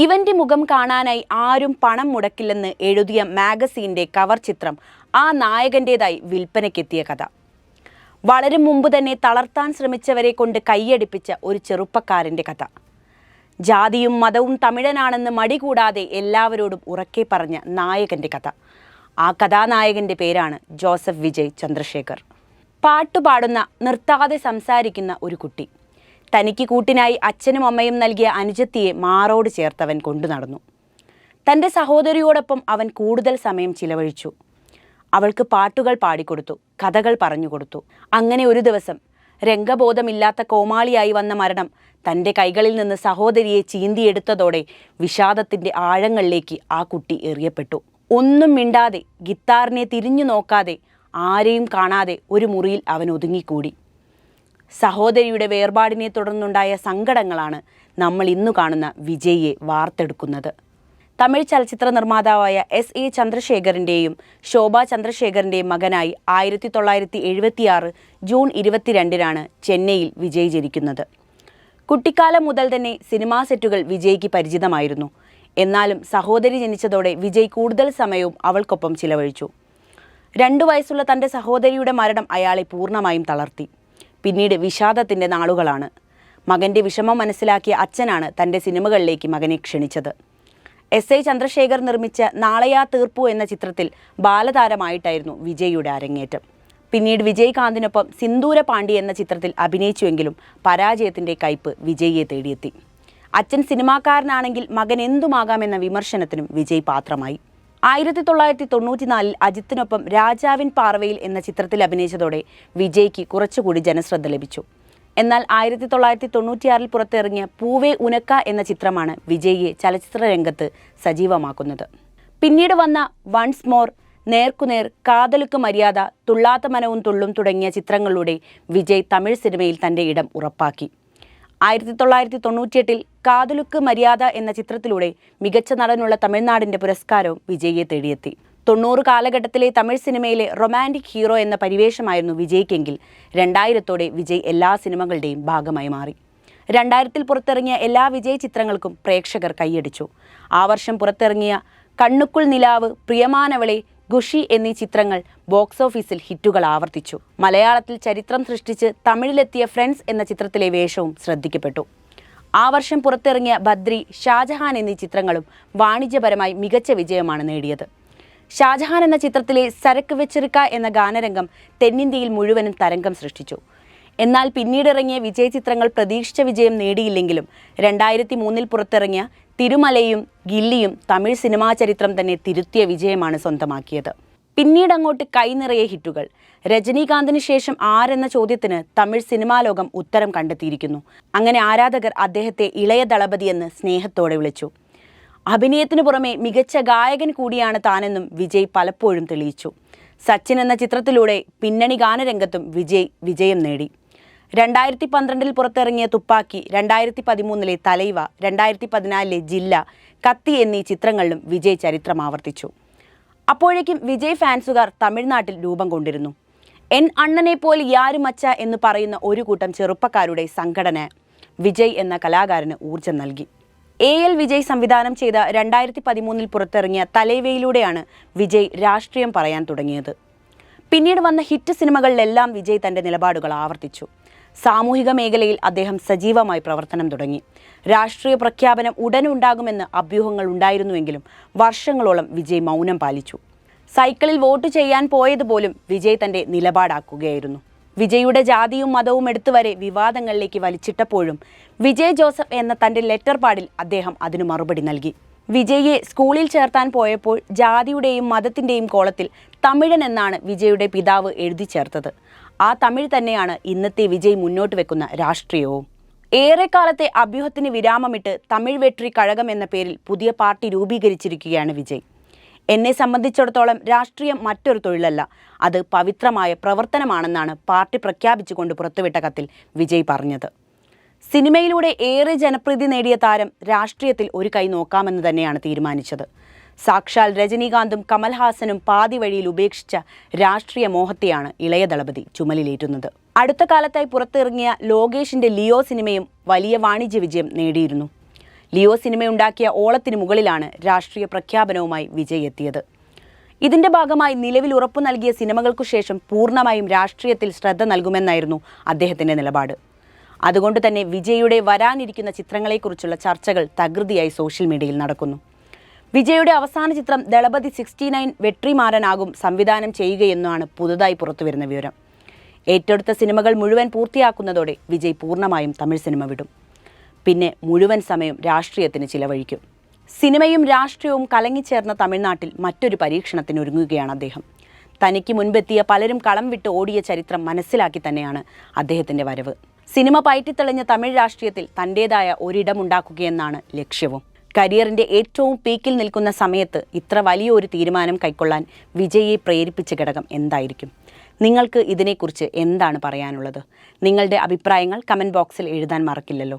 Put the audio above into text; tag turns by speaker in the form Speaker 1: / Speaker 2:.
Speaker 1: ഇവന്റെ മുഖം കാണാനായി ആരും പണം മുടക്കില്ലെന്ന് എഴുതിയ മാഗസീന്റെ കവർ ചിത്രം ആ നായകന്റെതായി വിൽപ്പനയ്ക്കെത്തിയ കഥ. വളരെ മുമ്പ് തന്നെ തളർത്താൻ ശ്രമിച്ചവരെ കൊണ്ട് കൈയടിപ്പിച്ച ഒരു ചെറുപ്പക്കാരന്റെ കഥ. ജാതിയും മതവും തമിഴനാണെന്ന് മടി കൂടാതെ എല്ലാവരോടും ഉറക്കെ പറഞ്ഞ നായകന്റെ കഥ. ആ കഥാനായകന്റെ പേരാണ് ജോസഫ് വിജയ് ചന്ദ്രശേഖർ. പാട്ടുപാടുന്ന നിർത്താതെ സംസാരിക്കുന്ന ഒരു കുട്ടി. തനിക്ക് കൂട്ടിനായി അച്ഛനും അമ്മയും നൽകിയ അനുജത്തിയെ മാറോട് ചേർത്തവൻ കൊണ്ടു നടന്നു. തന്റെ സഹോദരിയോടൊപ്പം അവൻ കൂടുതൽ സമയം ചിലവഴിച്ചു. അവൾക്ക് പാട്ടുകൾ പാടിക്കൊടുത്തു കഥകൾ പറഞ്ഞുകൊടുത്തു. അങ്ങനെ ഒരു ദിവസം രംഗബോധമില്ലാത്ത കോമാളിയായി വന്ന മരണം തന്റെ കൈകളിൽ നിന്ന് സഹോദരിയെ ചീന്തിയെടുത്തതോടെ വിഷാദത്തിന്റെ ആഴങ്ങളിലേക്ക് ആ കുട്ടി എറിയപ്പെട്ടു. ഒന്നും മിണ്ടാതെ ഗിത്താറിനെ തിരിഞ്ഞു നോക്കാതെ ആരെയും കാണാതെ ഒരു മുറിയിൽ അവൻ ഒതുങ്ങിക്കൂടി. സഹോദരിയുടെ വേർപാടിനെ തുടർന്നുണ്ടായ സങ്കടങ്ങളാണ് നമ്മൾ ഇന്ന് കാണുന്ന വിജയിയെ വാർത്തെടുക്കുന്നത്. തമിഴ് ചലച്ചിത്ര നിർമ്മാതാവായ എസ് എ ചന്ദ്രശേഖറിന്റെയും ശോഭ ചന്ദ്രശേഖറിന്റെയും മകനായി ആയിരത്തി തൊള്ളായിരത്തി എഴുപത്തിയാറ് ജൂൺ ഇരുപത്തിരണ്ടിനാണ് ചെന്നൈയിൽ വിജയ് ജനിക്കുന്നത്. കുട്ടിക്കാലം മുതൽ തന്നെ സിനിമാ സെറ്റുകൾ വിജയ്ക്ക് പരിചിതമായിരുന്നു. എന്നാലും സഹോദരി ജനിച്ചതോടെ വിജയ് കൂടുതൽ സമയവും അവൾക്കൊപ്പം ചിലവഴിച്ചു. രണ്ടു വയസ്സുള്ള തന്റെ സഹോദരിയുടെ മരണം അയാളെ പൂർണമായും തളർത്തി. പിന്നീട് വിഷാദത്തിന്റെ നാളുകളാണ്. മകന്റെ വിഷമം മനസ്സിലാക്കിയ അച്ഛനാണ് തന്റെ സിനിമകളിലേക്ക് മകനെ ക്ഷണിച്ചത്. എസ് ഐ ചന്ദ്രശേഖർ നിർമ്മിച്ച നാളെയാ തീർപ്പു എന്ന ചിത്രത്തിൽ ബാലതാരമായിട്ടായിരുന്നു വിജയ്യുടെ അരങ്ങേറ്റം. പിന്നീട് വിജയ്കാന്തിനൊപ്പം സിന്ദൂര പാണ്ഡി എന്ന ചിത്രത്തിൽ അഭിനയിച്ചുവെങ്കിലും പരാജയത്തിന്റെ കയ്പ് വിജയിയെ തേടിയെത്തി. അച്ഛൻ സിനിമാക്കാരനാണെങ്കിൽ മകൻ എന്തുമാകാമെന്ന വിമർശനത്തിനും വിജയ് പാത്രമായി. ആയിരത്തി തൊള്ളായിരത്തി തൊണ്ണൂറ്റിനാലിൽ അജിത്തിനൊപ്പം രാജാവിൻ പാർവയിൽ എന്ന ചിത്രത്തിൽ അഭിനയിച്ചതോടെ വിജയ്ക്ക് കുറച്ചുകൂടി ജനശ്രദ്ധ ലഭിച്ചു. എന്നാൽ ആയിരത്തി തൊള്ളായിരത്തി തൊണ്ണൂറ്റിയാറിൽ പുറത്തിറങ്ങിയ പൂവേ ഉനക്ക എന്ന ചിത്രമാണ് വിജയിയെ ചലച്ചിത്ര രംഗത്ത് സജീവമാക്കുന്നത്. പിന്നീട് വന്ന വൺസ് മോർ നേർക്കുനേർ കാതലുക്ക് മര്യാദ തുള്ളാത്ത മനവും തുള്ളും തുടങ്ങിയ ചിത്രങ്ങളിലൂടെ വിജയ് തമിഴ് സിനിമയിൽ തന്റെ ഇടം ഉറപ്പാക്കി. ആയിരത്തി തൊള്ളായിരത്തി തൊണ്ണൂറ്റിയെട്ടിൽ കാതലുക്ക് മര്യാദ എന്ന ചിത്രത്തിലൂടെ മികച്ച നടനുള്ള തമിഴ്നാടിന്റെ പുരസ്കാരവും വിജയിയെ തേടിയെത്തി. തൊണ്ണൂറ് കാലഘട്ടത്തിലെ തമിഴ് സിനിമയിലെ റൊമാന്റിക് ഹീറോ എന്ന പരിവേഷമായിരുന്നു വിജയ്ക്കെങ്കിൽ രണ്ടായിരത്തോടെ വിജയ് എല്ലാ സിനിമകളുടെയും ഭാഗമായി മാറി. രണ്ടായിരത്തിൽ പുറത്തിറങ്ങിയ എല്ലാ വിജയ് ചിത്രങ്ങൾക്കും പ്രേക്ഷകർ കൈയടിച്ചു. ആ വർഷം പുറത്തിറങ്ങിയ കണ്ണുക്കുൾ നിലാവ് പ്രിയമാനവളെ ഖുഷി എന്നീ ചിത്രങ്ങൾ ബോക്സ് ഓഫീസിൽ ഹിറ്റുകൾ ആവർത്തിച്ചു. മലയാളത്തിൽ ചരിത്രം സൃഷ്ടിച്ച് തമിഴിലെത്തിയ ഫ്രണ്ട്സ് എന്ന ചിത്രത്തിലെ വേഷവും ശ്രദ്ധിക്കപ്പെട്ടു. ആ വർഷം പുറത്തിറങ്ങിയ ബദ്രി ഷാജഹാൻ എന്നീ ചിത്രങ്ങളും വാണിജ്യപരമായി മികച്ച വിജയമാണ് നേടിയത്. ഷാജഹാൻ എന്ന ചിത്രത്തിലെ സരക്ക് വെച്ചെറുക്ക എന്ന ഗാനരംഗം തെന്നിന്ത്യയിൽ മുഴുവനും തരംഗം സൃഷ്ടിച്ചു. എന്നാൽ പിന്നീടിറങ്ങിയ വിജയ ചിത്രങ്ങൾ പ്രതീക്ഷിച്ച വിജയം നേടിയില്ലെങ്കിലും രണ്ടായിരത്തി മൂന്നിൽ പുറത്തിറങ്ങിയ തിരുമലയും ഗില്ലിയും തമിഴ് സിനിമാ ചരിത്രം തന്നെ തിരുത്തിയ വിജയമാണ് സ്വന്തമാക്കിയത്. പിന്നീട് അങ്ങോട്ട് കൈനിറയെ ഹിറ്റുകൾ. രജനീകാന്തിന് ശേഷം ആരെന്ന ചോദ്യത്തിന് തമിഴ് സിനിമാ ലോകം ഉത്തരം കണ്ടെത്തിയിരിക്കുന്നു. അങ്ങനെ ആരാധകർ അദ്ദേഹത്തെ ഇളയ ദളപതി എന്ന് സ്നേഹത്തോടെ വിളിച്ചു. അഭിനയത്തിനു പുറമെ മികച്ച ഗായകൻ കൂടിയാണ് താനെന്നും വിജയ് പലപ്പോഴും തെളിയിച്ചു. സച്ചിൻ എന്ന ചിത്രത്തിലൂടെ പിന്നണി ഗാനരംഗത്തും വിജയ് വിജയം നേടി. രണ്ടായിരത്തി പന്ത്രണ്ടിൽ പുറത്തിറങ്ങിയ തുപ്പാക്കി രണ്ടായിരത്തി പതിമൂന്നിലെ തലൈവ രണ്ടായിരത്തി പതിനാലിലെ ജില്ല കത്തി എന്നീ ചിത്രങ്ങളിലും വിജയ് ചരിത്രം ആവർത്തിച്ചു. അപ്പോഴേക്കും വിജയ് ഫാൻസുകാർ തമിഴ്നാട്ടിൽ രൂപം കൊണ്ടിരുന്നു. എൻ അണ്ണനെ പോലെ യാരുമച്ച എന്ന് പറയുന്ന ഒരു കൂട്ടം ചെറുപ്പക്കാരുടെ സംഘടന വിജയ് എന്ന കലാകാരന് ഊർജം നൽകി. എ എൽ വിജയ് സംവിധാനം ചെയ്ത രണ്ടായിരത്തി പതിമൂന്നിൽ പുറത്തിറങ്ങിയ തലൈവയിലൂടെയാണ് വിജയ് രാഷ്ട്രീയം പറയാൻ തുടങ്ങിയത്. പിന്നീട് വന്ന ഹിറ്റ് സിനിമകളിലെല്ലാം വിജയ് തന്റെ നിലപാടുകൾ ആവർത്തിച്ചു. സാമൂഹിക മേഖലയിൽ അദ്ദേഹം സജീവമായി പ്രവർത്തനം തുടങ്ങി. രാഷ്ട്രീയ പ്രഖ്യാപനം ഉടനുണ്ടാകുമെന്ന് അഭ്യൂഹങ്ങൾ ഉണ്ടായിരുന്നുവെങ്കിലും വർഷങ്ങളോളം വിജയ് മൗനം പാലിച്ചു. സൈക്കിളിൽ വോട്ട് ചെയ്യാൻ പോയതുപോലും വിജയ് തന്റെ നിലപാടാക്കുകയായിരുന്നു. വിജയുടെ ജാതിയും മതവും എടുത്തുവരെ വിവാദങ്ങളിലേക്ക് വലിച്ചിട്ടപ്പോഴും വിജയ് ജോസഫ് എന്ന തന്റെ ലെറ്റർ പാഡിൽ അദ്ദേഹം അതിനു മറുപടി നൽകി. വിജയെ സ്കൂളിൽ ചേർത്താൻ പോയപ്പോൾ ജാതിയുടെയും മതത്തിന്റെയും കോളത്തിൽ തമിഴൻ എന്നാണ് വിജയുടെ പിതാവ് എഴുതി ചേർത്തത്. ആ തമിഴ് തന്നെയാണ് ഇന്നത്തെ വിജയ് മുന്നോട്ട് വെക്കുന്ന രാഷ്ട്രീയവും. ഏറെക്കാലത്തെ അഭ്യൂഹത്തിന് വിരാമമിട്ട് തമിഴ് വെട്രി കഴകം എന്ന പേരിൽ പുതിയ പാർട്ടി രൂപീകരിച്ചിരിക്കുകയാണ് വിജയ്. എന്നെ സംബന്ധിച്ചിടത്തോളം രാഷ്ട്രീയം മറ്റൊരു തൊഴിലല്ല അത് പവിത്രമായ പ്രവർത്തനമാണെന്നാണ് പാർട്ടി പ്രഖ്യാപിച്ചുകൊണ്ട് പുറത്തുവിട്ട കത്തിൽ വിജയ് പറഞ്ഞത്. സിനിമയിലൂടെ ഏറെ ജനപ്രീതി നേടിയ താരം രാഷ്ട്രീയത്തിൽ ഒരു കൈ നോക്കാമെന്ന് തന്നെയാണ് തീരുമാനിച്ചത്. സാക്ഷാൽ രജനീകാന്തും കമൽഹാസനും പാതി വഴിയിൽ ഉപേക്ഷിച്ച രാഷ്ട്രീയ മോഹത്തെയാണ് ഇളയ ദളപതി ചുമലിലേറ്റുന്നത്. അടുത്ത കാലത്തായി പുറത്തിറങ്ങിയ ലോകേഷിന്റെ ലിയോ സിനിമയും വലിയ വാണിജ്യ വിജയം നേടിയിരുന്നു. ലിയോ സിനിമയുണ്ടാക്കിയ ഓളത്തിന് മുകളിലാണ് രാഷ്ട്രീയ പ്രഖ്യാപനവുമായി വിജയ് എത്തിയത്. ഇതിന്റെ ഭാഗമായി നിലവിൽ ഉറപ്പു നൽകിയ സിനിമകൾക്കു ശേഷം പൂർണമായും രാഷ്ട്രീയത്തിൽ ശ്രദ്ധ നൽകുമെന്നായിരുന്നു അദ്ദേഹത്തിന്റെ നിലപാട്. അതുകൊണ്ട് തന്നെ വിജയുടെ വരാനിരിക്കുന്ന ചിത്രങ്ങളെക്കുറിച്ചുള്ള ചർച്ചകൾ തകൃതിയായി സോഷ്യൽ മീഡിയയിൽ നടക്കുന്നു. വിജയുടെ അവസാന ചിത്രം ദളപതി സിക്സ്റ്റി നയൻ വെട്രിമാരനാകും സംവിധാനം ചെയ്യുകയെന്നാണ് പുതുതായി പുറത്തുവരുന്ന വിവരം. ഏറ്റെടുത്ത സിനിമകൾ മുഴുവൻ പൂർത്തിയാക്കുന്നതോടെ വിജയ് പൂർണമായും തമിഴ് സിനിമ വിടും. പിന്നെ മുഴുവൻ സമയം രാഷ്ട്രീയത്തിന് ചിലവഴിക്കും. സിനിമയും രാഷ്ട്രീയവും കലങ്ങിച്ചേർന്ന തമിഴ്നാട്ടിൽ മറ്റൊരു പരീക്ഷണത്തിന് ഒരുങ്ങുകയാണ് അദ്ദേഹം. തനിക്ക് മുൻപെത്തിയ പലരും കളം വിട്ട് ഓടിയ ചരിത്രം മനസ്സിലാക്കി തന്നെയാണ് അദ്ദേഹത്തിന്റെ വരവ്. സിനിമ പയറ്റിത്തെളിഞ്ഞ തമിഴ് രാഷ്ട്രീയത്തിൽ തന്റേതായ ഒരിടമുണ്ടാക്കുകയെന്നാണ് ലക്ഷ്യവും. കരിയറിന്റെ ഏറ്റവും പീക്കിൽ നിൽക്കുന്ന സമയത്ത് ഇത്ര വലിയൊരു തീരുമാനം കൈക്കൊള്ളാൻ വിജയെ പ്രേരിപ്പിച്ച ഘടകം എന്തായിരിക്കും? നിങ്ങൾക്ക് ഇതിനെക്കുറിച്ച് എന്താണ് പറയാനുള്ളത്? നിങ്ങളുടെ അഭിപ്രായങ്ങൾ കമന്റ് ബോക്സിൽ എഴുതാൻ മറക്കില്ലല്ലോ.